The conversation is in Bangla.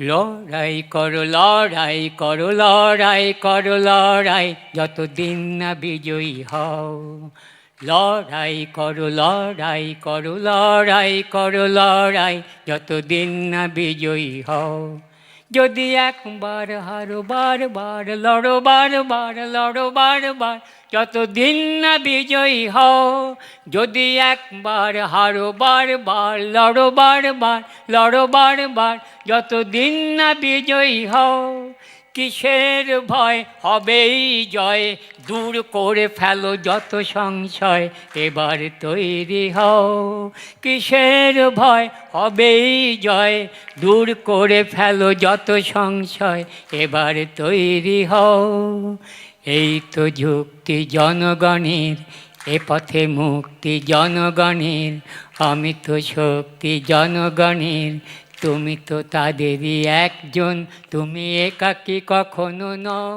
লড়াই করো লড়াই করো লড়াই করো, লড়াই, যতদিন না বিজয়ী হও। লড়াই করো লড়াই করো লড়াই করো, লড়াই, যতদিন না বিজয়ী হও। যদি একবার হারো বারবার লড়ো বারবার লড়ো বারবার যতদিন না বিজয়ী হও যদি একবার হারো বারবার লড়ো বারবার লড়ো বারবার যতদিন না বিজয়ী হও কিসের ভয়? হবেই জয়। দূর করে ফেলো যত সংশয়, এবার তৈরি হও। কিসের ভয়? হবেই জয়। দূর করে ফেলো যত সংশয়, এবার তৈরি হও। এই তো যুক্তি জনগণের, এ পথে মুক্তি জনগণের। আমি তো শক্তি জনগণের তুমি তো তাদেরই একজন তুমি একাকি কখনো নও।